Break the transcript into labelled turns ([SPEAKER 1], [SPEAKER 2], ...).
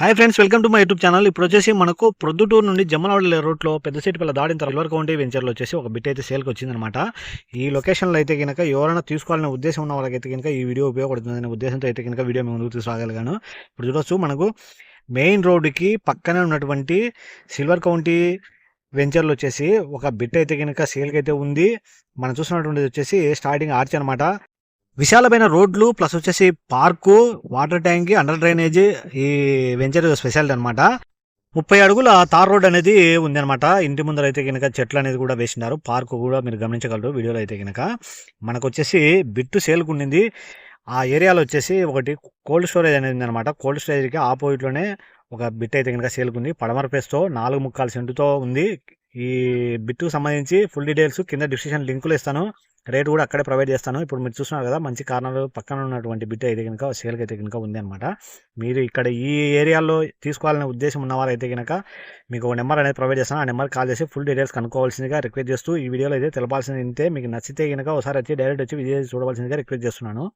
[SPEAKER 1] Hi friends welcome to my YouTube channel ఇప్పుడు వచ్చేసి మనకు ప్రొద్దుటూరు నుండి జమ్మనవాడ రూట్లో పెద్దసేటిపల్లి దాడిన తర్వాత కౌంటీ వెంచర్లో వచ్చేసి ఒక బిట్ అయితే సేల్కి వచ్చిందనమాట ఈ లొకేషన్లో అయితే కనుక ఎవరైనా తీసుకోవాలనే ఉద్దేశం ఉన్న వాళ్ళకైతే కనుక ఈ వీడియో ఉపయోగపడుతుందనే ఉద్దేశంతో అయితే కనుక వీడియో మేము ముందుకు తీసుకురాగలిగాను. ఇప్పుడు చూడొచ్చు మనకు మెయిన్ రోడ్డుకి పక్కనే ఉన్నటువంటి సిల్వర్ కౌంటీ వెంచర్లు వచ్చేసి ఒక బిట్ అయితే కనుక సేల్కి అయితే ఉంది. మనం చూస్తున్నటువంటిది వచ్చేసి స్టార్టింగ్ ఆర్చ్ అనమాట విశాలమైన రోడ్లు ప్లస్ వచ్చేసి park water tank under drainage ఈ వెంచర్ స్పెషాలిటీ అనమాట ముప్పై అడుగుల తార్ రోడ్ అనేది ఉంది ఇంటి ముందర అయితే కనుక చెట్లు అనేది కూడా వేసినారు. పార్కు కూడా మీరు గమనించగలరు వీడియోలో అయితే కనుక మనకు వచ్చేసి బిట్టు సేల్కు ఉండింది. ఆ ఏరియాలో వచ్చేసి ఒకటి కోల్డ్ స్టోరేజ్ అనేది ఉంది అనమాట కోల్డ్ స్టోరేజ్కి ఆపోజిట్లోనే ఒక బిట్ అయితే కనుక సేల్కు ఉంది. పడమర పేస్తో నాలుగు ముక్కాలు సెంటుతో ఉంది. ఈ బిట్టుకు సంబంధించి ఫుల్ డీటెయిల్స్ కింద డిస్క్రిప్షన్ లింకులు ఇస్తాను. రేట్ కూడా అక్కడే ప్రొవైడ్ చేస్తాను. ఇప్పుడు మీరు చూస్తున్నారు కదా మంచి కారణాలు పక్కన ఉన్నటువంటి బిట్ అయితే కనుక సేల్కి అయితే కనుక ఉంది అనమాట మీరు ఇక్కడ ఈ ఏరియాలో తీసుకోవాలనే ఉద్దేశం ఉన్నవారైతే కనుక మీకు ఒక నెంబర్ అనేది ప్రొవైడ్ చేస్తాను. ఆ నెంబర్ కాల్ చేసి ఫుల్ డీటెయిల్స్ కనుక్కోవాల్సిందిగా రిక్వెస్ట్ చేస్తూ ఈ వీడియోలో అయితే తెలపాల్సింది మీకు నచ్చితే కనుక ఒకసారి వచ్చి డైరెక్ట్ వచ్చి విజయ్ చూడవలసిందిగా రిక్వెస్ట్ చేస్తున్నాను.